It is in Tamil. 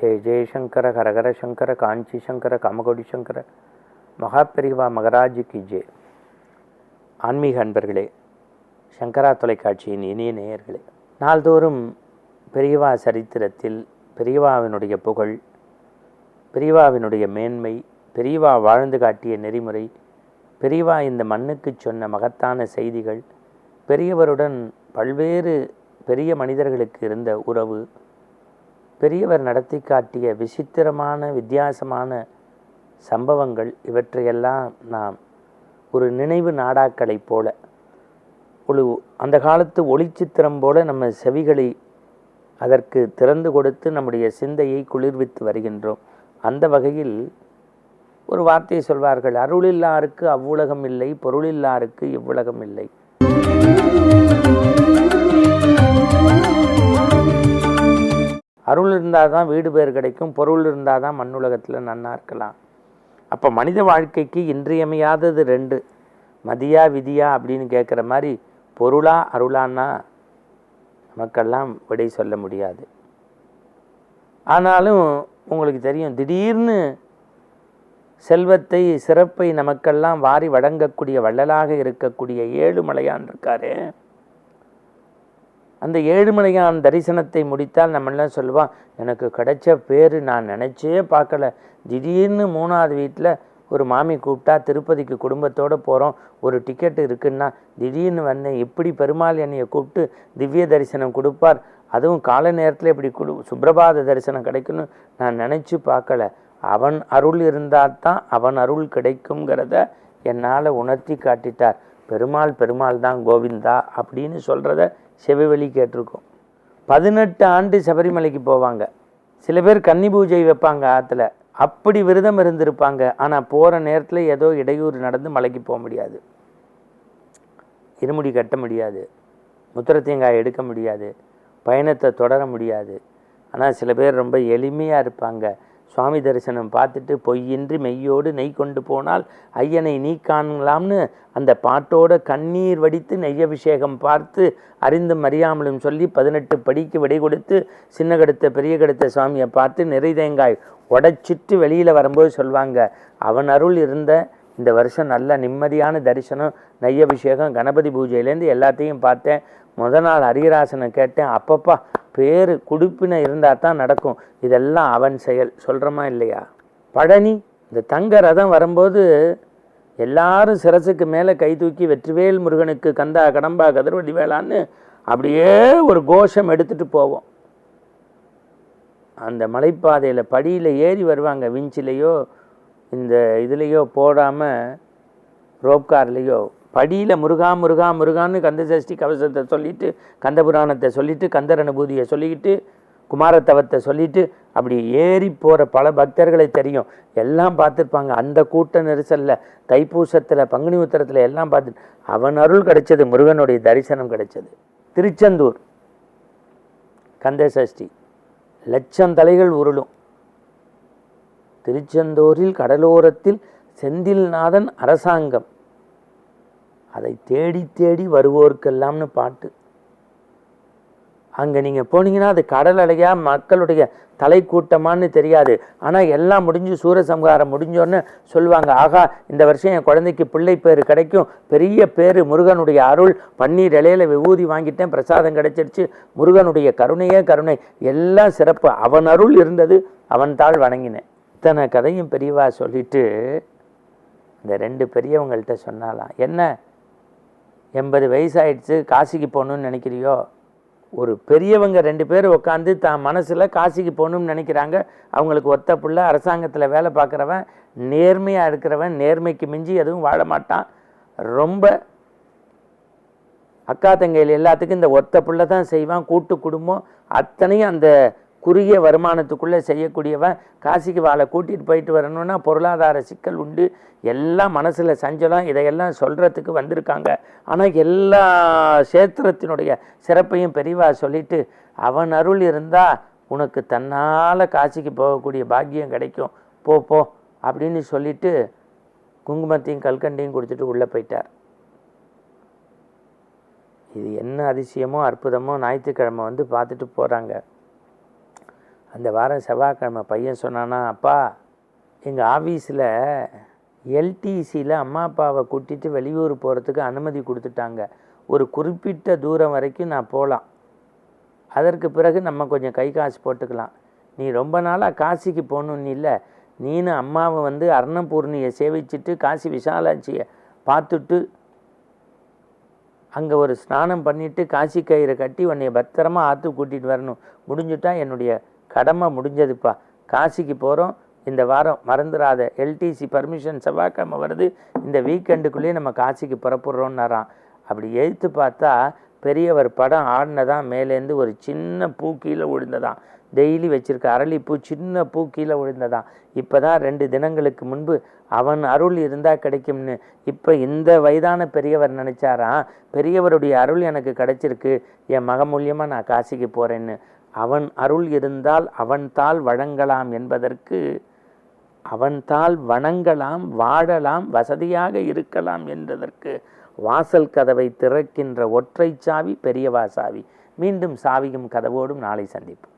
ஜெய ஜெயசங்கர ஹரஹர சங்கர காஞ்சி சங்கர காமகோடி சங்கர மகாபெரிவா கி ஜெ ஆன்மீக அன்பர்களே சங்கரா தொலைக்காட்சியின் இனிய நேயர்களே நாள்தோறும் பெரியவா சரித்திரத்தில் பெரியவாவினுடைய புகழ் பெரியவாவினுடைய மேன்மை பெரியவா வாழ்ந்து காட்டிய நெறிமுறை பெரியவா இந்த மண்ணுக்கு சொன்ன மகத்தான செய்திகள் பெரியவருடன் பல்வேறு பெரிய மனிதர்களுக்கு இருந்த உறவு பெரியவர் நடத்தி காட்டிய விசித்திரமான வித்தியாசமான சம்பவங்கள் இவற்றையெல்லாம் நாம் ஒரு நினைவு நாடாக்களைப் போல ஒரு அந்த காலத்து ஒளிச்சித்திரம் போல நம்ம செவிகளை அதற்கு திறந்து கொடுத்து நம்முடைய சிந்தையை குளிர்வித்து வருகின்றோம். அந்த வகையில் ஒரு வார்த்தையை சொல்வார்கள் அருளில்லாருக்கு அவ்வுலகம் இல்லை பொருளில்லாருக்கு இவ்வுலகம் இல்லை. அருள் இருந்தால் தான் வீடு பேர் கிடைக்கும் பொருள் இருந்தால் தான் மண்ணுலகத்தில் நன்னா இருக்கலாம். அப்போ மனித வாழ்க்கைக்கு இன்றியமையாதது ரெண்டு. மதியா விதியா அப்படின்னு கேட்குற மாதிரி பொருளா அருளான்னா நமக்கெல்லாம் விடை சொல்ல முடியாது. ஆனாலும் உங்களுக்கு தெரியும் திடீர்னு செல்வத்தை சிறப்பை நமக்கெல்லாம் வாரி வழங்கக்கூடிய வள்ளலாக இருக்கக்கூடிய ஏழு மலையான் இருக்காரு. அந்த ஏழுமலையான் தரிசனத்தை முடித்தால் நம்மளாம் சொல்லுவான் எனக்கு கிடைச்ச பேர் நான் நினச்சே பார்க்கல. திடீர்னு மூணாவது வீட்டில் ஒரு மாமி கூப்பிட்டா திருப்பதிக்கு குடும்பத்தோடு போகிறோம் ஒரு டிக்கெட் இருக்குன்னா திடீர்னு வந்தேன். எப்படி பெருமாள் என்னையை கூப்பிட்டு திவ்ய தரிசனம் கொடுப்பார். அதுவும் கால நேரத்தில் இப்படி குடு சுப்பிரபாத தரிசனம் கிடைக்கும்னு நான் நினச்சி பார்க்கல. அவன் அருள் இருந்தால் தான் அவன் அருள் கிடைக்குங்கிறத என்னால் உணர்த்தி காட்டிட்டார். பெருமாள் பெருமாள் தான் கோவிந்தா அப்படின்னு சொல்கிறத செவிவெளி கேட்டிருக்கோம். பதினெட்டு ஆண்டு சபரிமலைக்கு போவாங்க. சில பேர் கன்னி பூஜை வைப்பாங்க ஆற்றுல அப்படி விரதம் இருந்திருப்பாங்க. ஆனால் போகிற நேரத்தில் ஏதோ இடையூறு நடந்து மலைக்கு போக முடியாது. இருமுடி கட்ட முடியாது. முத்திரத்தேங்காய் எடுக்க முடியாது. பயணத்தை தொடர முடியாது. ஆனால் சில பேர் ரொம்ப எளிமையாக இருப்பாங்க. சுவாமி தரிசனம் பார்த்துட்டு பொய்யின்றி மெய்யோடு நெய் கொண்டு போனால் ஐயனை நீ காணலாம்னு அந்த பாட்டோட கண்ணீர் வடித்து நெய்யபிஷேகம் பார்த்து அறிந்தும் அறியாமலும் சொல்லி பதினெட்டு படிக்கு விடை கொடுத்து சின்ன கடுத்த பெரிய கடுத்த சுவாமியை பார்த்து நிறை தேங்காய் உடைச்சிட்டு வெளியில் வரும்போது சொல்லுவாங்க அவன் அருள் இருந்த இந்த வருஷம் நல்ல நிம்மதியான தரிசனம் நெய்யபிஷேகம் கணபதி பூஜையிலேருந்து எல்லாத்தையும் பார்த்தேன். முத நாள் ஹரிராசனை கேட்டேன் அப்பப்பா பேர் குடுப்பின இருந்தால் தான் நடக்கும். இதெல்லாம் அவன் செயல். சொல்கிறோமா இல்லையா? பழனி இந்த தங்க ரதம் வரும்போது எல்லாரும் சிரசுக்கு மேலே கை தூக்கி வெற்றிவேல் முருகனுக்கு கந்தா கடம்பா கதிர்வடி வேளான்னு அப்படியே ஒரு கோஷம் எடுத்துகிட்டு போவோம். அந்த மலைப்பாதையில் படியில் ஏறி வருவாங்க விஞ்சிலையோ இந்த இதுலேயோ போடாமல் ரோப்கார்லேயோ படியில் முருகா முருகா முருகான்னு கந்த சஷ்டி கவசத்தை சொல்லிட்டு கந்தபுராணத்தை சொல்லிவிட்டு சொல்லிட்டு கந்தர் அனுபூதியை சொல்லிக்கிட்டு குமாரத்தவத்தை சொல்லிட்டு அப்படி ஏறி போகிற பல பக்தர்களை தெரியும். எல்லாம் பார்த்துருப்பாங்க. அந்த கூட்ட நெரிசலில் தைப்பூசத்தில் பங்குனி உத்தரத்தில் எல்லாம் பார்த்து அவன் அருள் கிடைச்சது முருகனுடைய தரிசனம் கிடைச்சது. திருச்செந்தூர். கந்த சஷ்டி. லட்சம் தலைகள் உருளும். திருச்செந்தூரில் கடலோரத்தில் செந்தில்நாதன் அரசாங்கம். அதை தேடி தேடி வருவோர்க்கெல்லாம்னு பாட்டு. அங்கே நீங்கள் போனீங்கன்னா அது கடல் அலையா மக்களுடைய தலை கூட்டமான்னு தெரியாது. ஆனால் எல்லாம் முடிஞ்சு சூரசம்ஹாரம் முடிஞ்சோன்னு சொல்லுவாங்க. ஆகா இந்த வருஷம் என் குழந்தைக்கு பிள்ளை பேர் கிடைக்கும். பெரிய பேர் முருகனுடைய அருள். பன்னீர் இலையில விபூதி வாங்கிட்டேன். பிரசாதம் கிடைச்சிருச்சு. முருகனுடைய கருணையே கருணை. எல்லாம் சிறப்பு. அவன் அருள் இருந்தது. அவன் தாள் வணங்கினேன். இத்தனை கதையும் பெரியவா சொல்லிட்டு இந்த ரெண்டு பெரியவங்கள்ட்ட சொன்னாலாம் என்ன? எண்பது வயசாயிடுச்சு காசிக்கு போகணுன்னு நினைக்கிறியோ? ஒரு பெரியவங்க ரெண்டு பேர் உட்காந்து தான் மனசில் காசிக்கு போகணும்னு நினைக்கிறாங்க. அவங்களுக்கு ஒத்த புள்ள அரசாங்கத்தில் வேலை பார்க்குறவன் நேர்மையாக இருக்கிறவன் நேர்மைக்கு மிஞ்சி எதுவும் வாழ மாட்டான். ரொம்ப அக்கா தங்கையில் எல்லாத்துக்கும் இந்த ஒத்த புள்ள தான் செய்வான். கூட்டு குடும்பம் அத்தனையும் அந்த குறுகிய வருமானத்துக்குள்ளே செய்யக்கூடியவன் காசிக்கு வாழை கூட்டிகிட்டு போயிட்டு வரணும்னா பொருளாதார சிக்கல் உண்டு. எல்லாம் மனசில் சஞ்சலம் இதையெல்லாம் சொல்கிறதுக்கு வந்திருக்காங்க. ஆனால் எல்லா சேத்திரத்தினுடைய சிறப்பையும் பெரியவா சொல்லிட்டு அவன் அருள் இருந்தால் உனக்கு தன்னால் காசிக்கு போகக்கூடிய பாக்கியம் கிடைக்கும். போ போ அப்படின்னு சொல்லிட்டு குங்குமத்தையும் கல்கண்டையும் கொடுத்துட்டு உள்ளே போயிட்டார். இது என்ன அதிசயமோ அற்புதமோ ஞாயிற்றுக்கிழமை வந்து பார்த்துட்டு போகிறாங்க அந்த வாரம் செவ்வாய்க்கிழமை பையன் சொன்னானா அப்பா எங்கள் ஆஃபீஸில் எல்டிசியில் அம்மா அப்பாவை கூட்டிகிட்டு வெளியூர் போகிறதுக்கு அனுமதி கொடுத்துட்டாங்க. ஒரு குறிப்பிட்ட தூரம் வரைக்கும் நான் போகலாம் அதற்கு பிறகு நம்ம கொஞ்சம் கை காசு போட்டுக்கலாம். நீ ரொம்ப நாளாக காசிக்கு போகணுன்னு இல்லை. நீனு அம்மாவை வந்து அர்ணபூர்ணியை சேவிச்சுட்டு காசி விசாலாட்சியை பார்த்துட்டு அங்கே ஒரு ஸ்நானம் பண்ணிவிட்டு காசி கயிறை கட்டி உன்னைய பத்திரமா ஆற்று கூட்டிகிட்டு வரணும். முடிஞ்சுட்டா என்னுடைய கடமை முடிஞ்சதுப்பா. காசிக்கு போகிறோம் இந்த வாரம் மறந்துடாத எல்டிசி பர்மிஷன் செவ்வாய்க்கிழமை வருது. இந்த வீக்கெண்டுக்குள்ளேயே நம்ம காசிக்கு புறப்படுறோன்னாராம் அப்படி எழுத்து பார்த்தா பெரியவர் படம் ஆடினதான் மேலேருந்து ஒரு சின்ன பூ கீழே விழுந்ததான் டெய்லி வச்சுருக்க அரளிப்பூ சின்ன பூ கீழே விழுந்ததான் இப்போ தான் ரெண்டு தினங்களுக்கு முன்பு அவன் அருள் இருந்தால் கிடைக்கும்னு. இப்போ இந்த வயதான பெரியவர் நினச்சாராம். பெரியவருடைய அருள் எனக்கு கிடைச்சிருக்கு. என் மக மூலியமாக நான் காசிக்கு போகிறேன்னு அவன் அருள் இருந்தால் அவன் தாள் வழங்கலாம் என்பதற்கு அவன் தாள் வணங்கலாம் வாழலாம் வசதியாக இருக்கலாம் என்பதற்கு வாசல் கதவை திறக்கின்ற ஒற்றை சாவி பெரியவா சாவி. மீண்டும் சாவியும் கதவோடும் நாளை சந்திப்போம்.